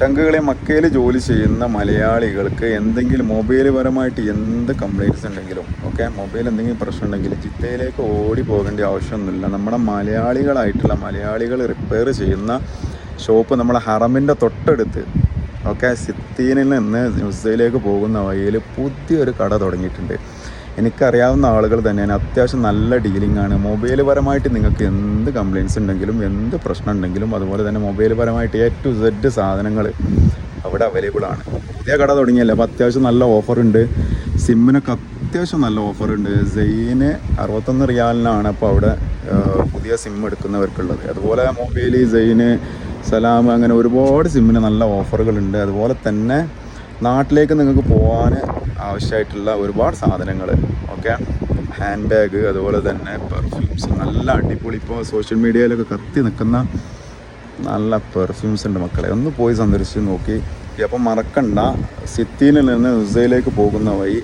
ചങ്കുകളെ മക്കയിൽ ജോലി ചെയ്യുന്ന മലയാളികൾക്ക് എന്തെങ്കിലും മൊബൈൽ പരമായിട്ട് എന്ത് കംപ്ലൈന്റ്സ് ഉണ്ടെങ്കിലും ഓക്കെ മൊബൈൽ എന്തെങ്കിലും പ്രശ്നം ഉണ്ടെങ്കിൽ ചിത്തയിലേക്ക് ഓടി പോകേണ്ട ആവശ്യമൊന്നുമില്ല. നമ്മുടെ മലയാളികളായിട്ടുള്ള മലയാളികൾ റിപ്പയർ ചെയ്യുന്ന ഷോപ്പ് നമ്മളെ ഹറമിന്റെ തൊട്ടടുത്ത് ഓക്കെ സിത്തീനിൽ നിന്ന് ന്യൂസിലേക്ക് പോകുന്ന വഴിയിൽ പുതിയൊരു കട തുടങ്ങിയിട്ടുണ്ട്. എനിക്കറിയാവുന്ന ആളുകൾ തന്നെയാണ്. അത്യാവശ്യം നല്ല ഡീലിംഗ് ആണ്. മൊബൈൽ പരമായിട്ട് നിങ്ങൾക്ക് എന്ത് കംപ്ലയിൻസ് ഉണ്ടെങ്കിലും എന്ത് പ്രശ്നം ഉണ്ടെങ്കിലും അതുപോലെ തന്നെ മൊബൈൽ പരമായിട്ട് എ ടു സെഡ് സാധനങ്ങൾ അവിടെ അവൈലബിൾ ആണ്. പുതിയ കട തുടങ്ങിയല്ലേ അപ്പോൾ അത്യാവശ്യം നല്ല ഓഫറുണ്ട് സിമ്മിനൊക്കെ അത്യാവശ്യം നല്ല ഓഫറുണ്ട് സെയിന് അറുപത്തൊന്ന് റിയാലിനാണ് അപ്പോൾ അവിടെ പുതിയ സിം എടുക്കുന്നവർക്കുള്ളത്. അതുപോലെ മൊബൈൽ സെയിന് സലാം അങ്ങനെ ഒരുപാട് സിമ്മിന് നല്ല ഓഫറുകളുണ്ട് അതുപോലെ തന്നെ നാട്ടിലേക്ക് നിങ്ങൾക്ക് പോകാൻ ആവശ്യമായിട്ടുള്ള ഒരുപാട് സാധനങ്ങൾ ഓക്കെ ഹാൻഡ് ബാഗ് അതുപോലെ തന്നെ പെർഫ്യൂംസ് നല്ല അടിപൊളി ഇപ്പോൾ സോഷ്യൽ മീഡിയയിലൊക്കെ കത്തി നിൽക്കുന്ന നല്ല പെർഫ്യൂംസ് ഉണ്ട് മക്കളെ. ഒന്ന് പോയി സന്ദർശിച്ച് നോക്കി. അപ്പം മറക്കണ്ട. സിറ്റിയിൽ നിന്ന് ഉസയിലേക്ക് പോകുന്ന വഴി